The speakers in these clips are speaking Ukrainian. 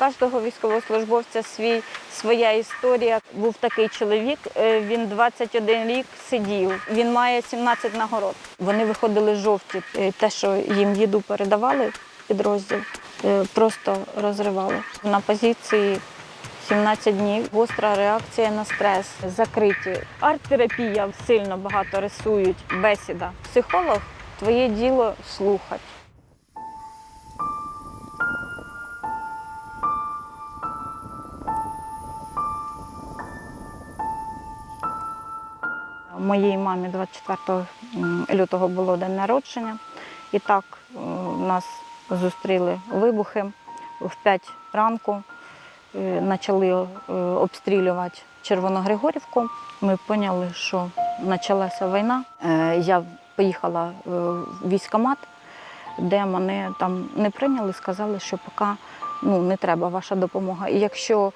кожного військовослужбовця свій, своя історія. Був такий чоловік, е, він 21 рік сидів, він має 17 нагород. Вони виходили жовті. Е, Те, що їм їду передавали, підрозділ, е, просто розривали. На позиції 17 днів. Гостра реакція на стрес, закриті. Арт-терапія сильно багато рисують, бесіда. Психолог твоє діло слухати. Моїй мамі 24 лютого було день народження. І так е, нас зустріли вибухи в 5 ранку. Е, Почали е, обстрілювати Червоногригорівку. Ми поняли, що почалася війна. Я поїхала в військкомат, де мене там не прийняли, сказали, що поки ну, не треба ваша допомога. І якщо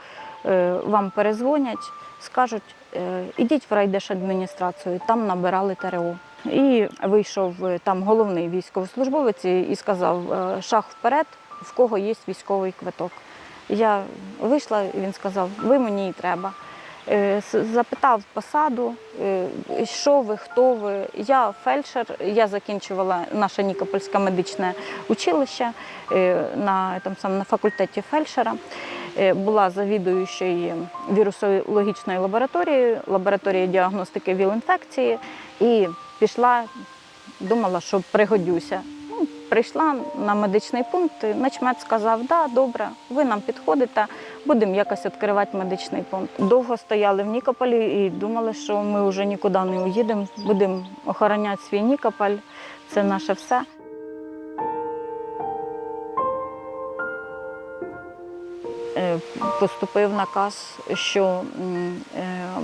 вам перезвонять, скажуть, е, ідіть в райдержадміністрацію, там набирали ТРО. І вийшов е, там головний військовослужбовець і сказав: е, шаг вперед, в кого є військовий квиток. Я вийшла, і він сказав, ви мені і треба. Е, Запитав посаду, е, що ви, хто ви. Я фельдшер, я закінчувала наше Нікопольське медичне училище е, на, там, сам, на факультеті фельдшера. Е, Була завідуючою вірусологічної лабораторії, лабораторії діагностики ВІЛ-інфекції і пішла, думала, що пригодюся. Ну, Прийшла на медичний пункт, начмет сказав, да, добре, ви нам підходите, будемо якось відкривати медичний пункт. Довго стояли в Нікополі і думали, що ми вже нікуди не уїдемо, будемо охороняти свій Нікополь, це наше все. Поступив наказ, що е,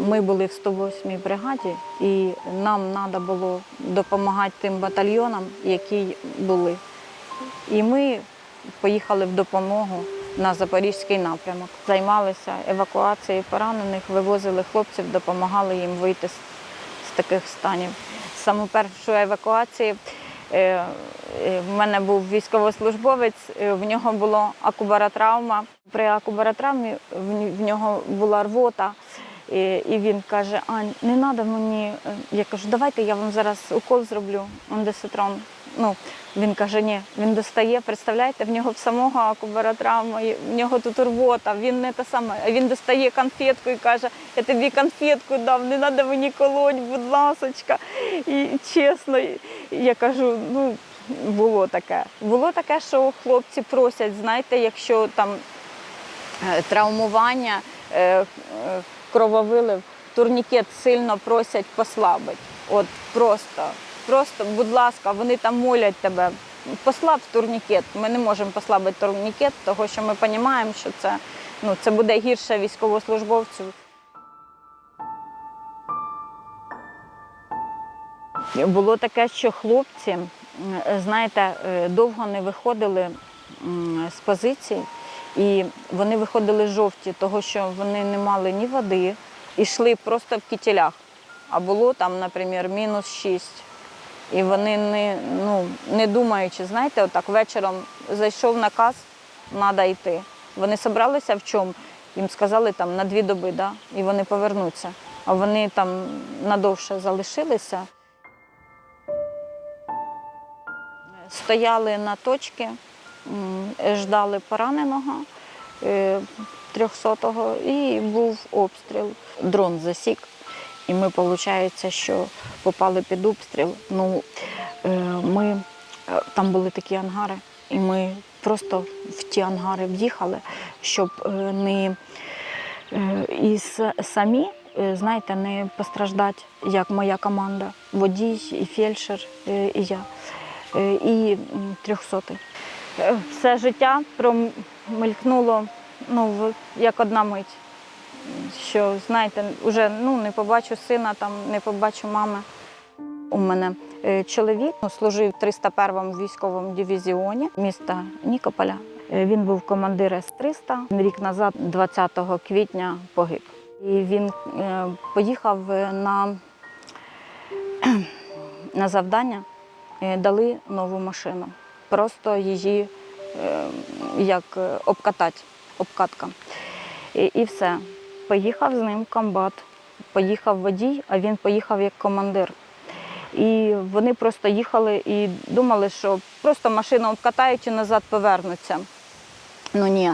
ми були в 108-й бригаді, і нам треба було допомагати тим батальйонам, які були. І ми поїхали в допомогу на Запорізький напрямок. Займалися евакуацією поранених, вивозили хлопців, допомагали їм вийти з, таких станів. Саме першу евакуацію в мене був військовослужбовець, е, в нього була акубаротравма. При акубаротравмі в нього була рвота. І, він каже: Ань, не треба мені. е, Я кажу, давайте я вам зараз укол зроблю, ондеситрон. Ну, він каже, ні, він достає, представляєте, в нього в самого акубаротравма, в нього тут рвота, він не те саме. Він достає конфетку і каже, я тобі конфетку дам, не треба мені колоть, будь ласочка. І чесно, я кажу, ну, було таке. Було таке, що хлопці просять, знаєте, якщо там е, травмування, е, е, крововилив, турнікет сильно просять послабити. От просто, просто, будь ласка, вони там молять тебе. Послаб турнікет. Ми не можемо послабити турнікет, тому що ми розуміємо, що це, ну, це буде гірше військовослужбовцю. Було таке, що хлопці, знаєте, е, довго не виходили з позицій, і вони виходили жовті, того що вони не мали ні води, і йшли просто в кітелях. А було там, наприклад, мінус 6. І вони не, ну, не думаючи, знаєте, отак вечором зайшов наказ, треба йти. Вони зібралися в чому? Їм сказали там на дві доби, да? і вони повернуться. А вони там надовше залишилися. Стояли на точці, ждали пораненого е, 300-го і був обстріл. Дрон засік. І ми, виходить, що попали під обстріл. Ну, е, ми, е, там були такі ангари, і ми просто в ті ангари в'їхали, щоб е, не е, і самі, е, знаєте, не постраждати, як моя команда, водій, і фельдшер, е, і я, е, і м, трьохсотий. Е, Все життя промелькнуло ну, як одна мить. Що, знаєте, вже ну, не побачу сина, там, не побачу мами. У мене е, чоловік ну, служив в 301-му військовому дивізіоні міста Нікополя. Е, Він був командир С-300. Рік назад, 20 квітня, погиб. І він е, поїхав е, на, на завдання, е, дали нову машину. Просто її е, як е, обкатати. обкатка. І, і все. Поїхав з ним комбат, поїхав водій, а він поїхав як командир. І вони просто їхали і думали, що просто машину обкатають і назад повернуться. Ну ні,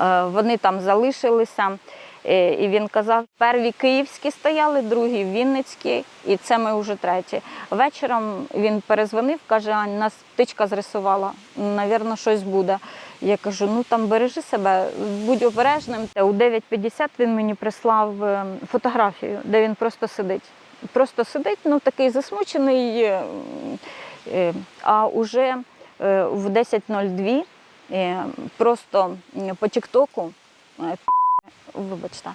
Е, вони там залишилися. Е, І він казав, перві київські стояли, другі вінницькі, і це ми вже треті. Вечором він перезвонив, каже, Ань, нас птичка зрисувала, навірно, щось буде. Я кажу, ну там бережи себе, будь обережним. У 9.50 він мені прислав е, фотографію, де він просто сидить. Просто сидить, ну такий засмучений. е, А уже е, в 10.02 е, просто по Тіктоку. Вибачте,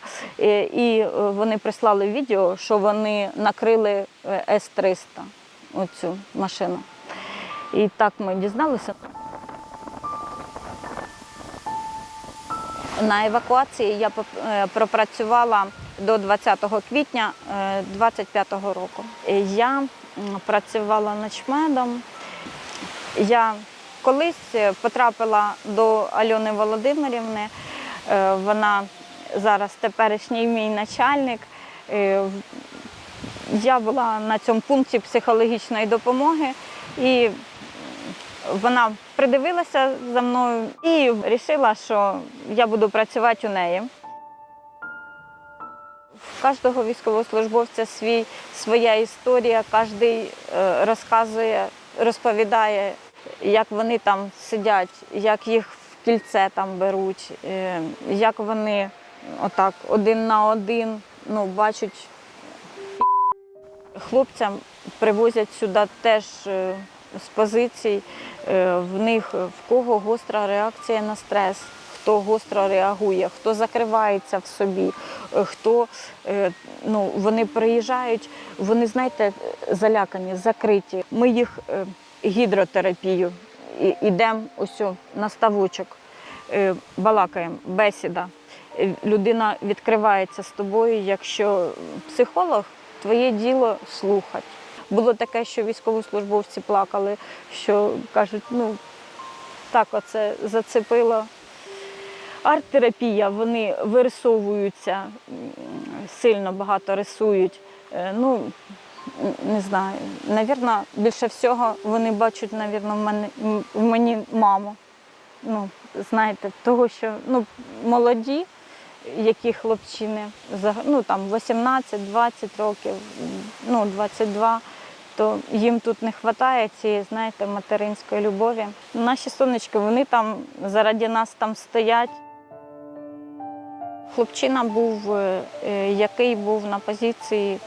і е, вони прислали відео, що вони накрили е, С-300, оцю машину. І так ми дізналися. На евакуації я е, пропрацювала до 20 квітня 25-го року. Я працювала начмедом. Я колись потрапила до Альони Володимирівни. Вона зараз теперішній мій начальник. Е, Я була на цьому пункті психологічної допомоги і вона придивилася за мною і вирішила, що я буду працювати у неї. В кожного військовослужбовця свій, своя історія, кожен розказує, розповідає, як вони там сидять, як їх в кільце там беруть, е, як вони отак один на один ну, бачать. Хлопцям привозять сюди теж е, з позицій, е, в них в кого гостра реакція на стрес, хто гостро реагує, хто закривається в собі, е, хто е, ну, вони приїжджають, вони, знаєте, залякані, закриті. Ми їх е, гідротерапію ідемо на ставочок, е, балакаємо, бесіда. Людина відкривається з тобою, якщо психолог, твоє діло слухати. Було таке, що військовослужбовці плакали, що кажуть, ну так оце зацепило. Арт-терапія, вони вирисовуються, сильно багато рисують. Е, Ну, не знаю. Навірно, більше всього вони бачать, навірно, в, мене, в мені маму. Ну, знаєте, того, що ну, молоді, які хлопчини, ну там 18-20 років, ну 22, то їм тут не вистачає цієї, знаєте, материнської любові. Наші сонечки, вони там заради нас там стоять. Хлопчина був, е, е, який був на позиції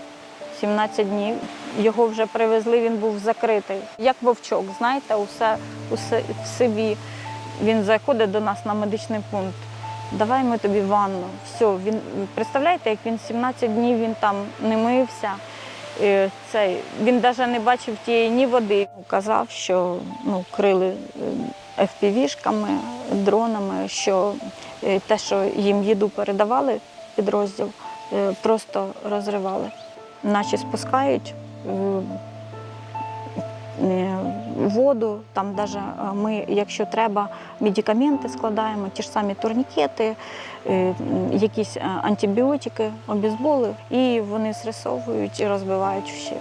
17 днів. Його вже привезли, він був закритий. Як вовчок, знаєте, усе, усе в собі. Він заходить до нас на медичний пункт. Давай ми тобі ванну. Все, він представляєте, як він 17 днів він там не мився. Цей, він навіть не бачив тієї ні води. Казав, що ну, крили е, FPV-шками, дронами, що е, те, що їм їду передавали підрозділ, е, просто розривали. Наші спускають воду, там навіть ми, якщо треба, медикаменти складаємо, ті ж самі турнікети, е, якісь е, антибіотики, обізболи, і вони зрисовують і розбивають вщик.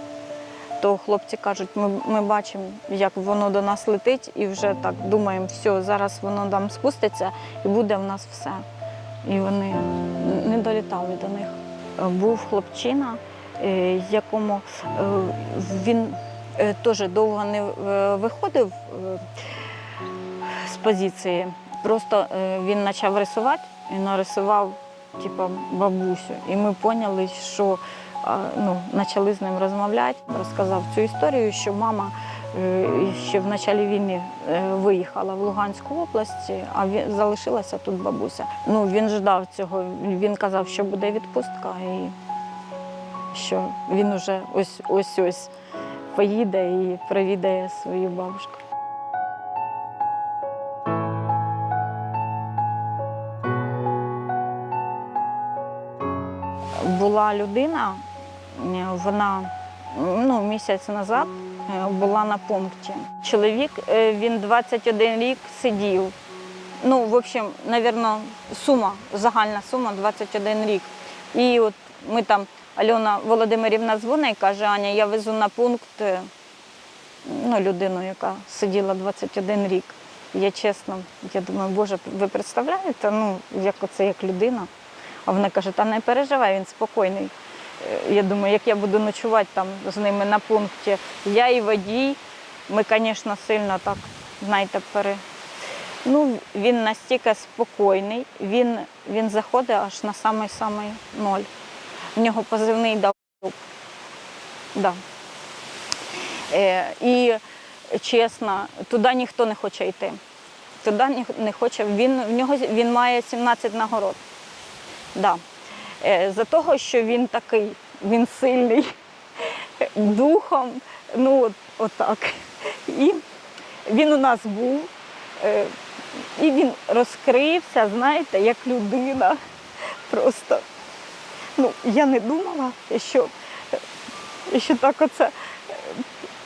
То хлопці кажуть, ми, ми бачимо, як воно до нас летить, і вже так думаємо, все, зараз воно там спуститься і буде в нас все. І вони не долітали до них. Е, Був хлопчина, е, якому е, він е, теж довго не е, виходив е, з позиції. Просто е, він почав рисувати і нарисував типу, бабусю. І ми поняли, що ну, почали з ним розмовляти. Розказав цю історію, що мама е, ще в початку війни е, виїхала в Луганську область, а залишилася тут бабуся. Ну, він ждав цього. Він казав, що буде відпустка, і що він уже ось ось ось поїде і провідає свою бабушку. Була людина, вона ну, місяць назад е, була на пункті. Чоловік е, він 21 рік сидів ну, в общем, напевно, сума, загальна сума 21 рік. І от ми там, Альона Володимирівна дзвонить і каже, Аня, я везу на пункт е, ну, людину, яка сиділа 21 рік. Я чесно, я думаю, Боже, ви представляєте, ну, як оце як людина. А вона каже, та не переживай, він спокійний. Е, Я думаю, як я буду ночувати там з ними на пункті, я і водій, ми, звісно, сильно так, знаєте, пере... Ну, він настільки спокійний, він, він заходить аж на самий-самий ноль. В нього позивний дав. Да. Е, і чесно, туди ніхто не хоче йти. Туди не хоче. Він, в нього, він має 17 нагород. Да. Е, за того, що він такий, він сильний духом, ну от, отак. І він у нас був, е, і він розкрився, знаєте, як людина. Просто ну, я не думала, що, що так оце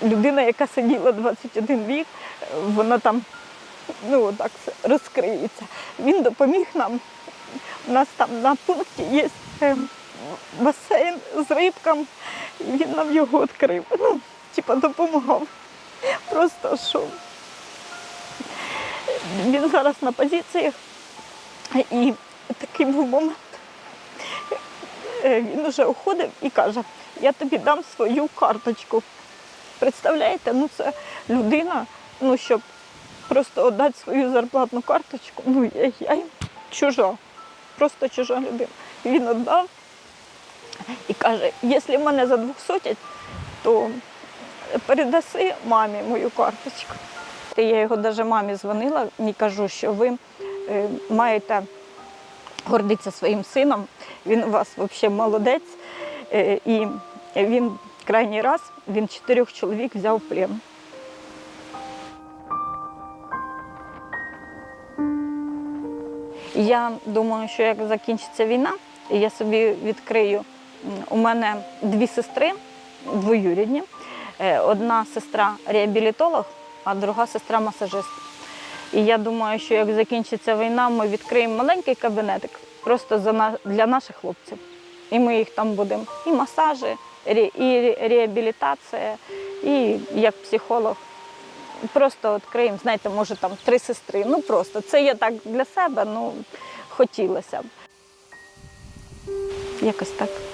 людина, яка сиділа 21 рік, вона там ну, все розкриється. Він допоміг нам. У нас там на пункті є е, басейн з рибками, він нам його відкрив. Ну, типа допомагав. Просто що. Він зараз на позиціях. І такий був момент. Е, Він вже уходив і каже, я тобі дам свою карточку. Представляєте, ну це людина, ну щоб просто віддати свою зарплатну карточку, ну я, я чужа, просто чужа людина. Він віддав і каже, якщо мене задвухсотять, то передаси мамі мою карточку. Я його навіть мамі дзвонила і кажу, що ви е, маєте гордитися своїм сином. Він у вас взагалі молодець. Е, І він крайній раз він чотирьох чоловік взяв плен. Я думаю, що як закінчиться війна, я собі відкрию. У мене дві сестри двоюрідні. Е, Одна сестра реабілітолог, а друга сестра масажист. І я думаю, що як закінчиться війна, ми відкриємо маленький кабінетик просто для наших хлопців. І ми їх там будемо. І масажі, і реабілітація, і як психолог. Просто відкриємо, знаєте, може там три сестри. Ну просто це я так для себе, ну хотілося б. Якось так.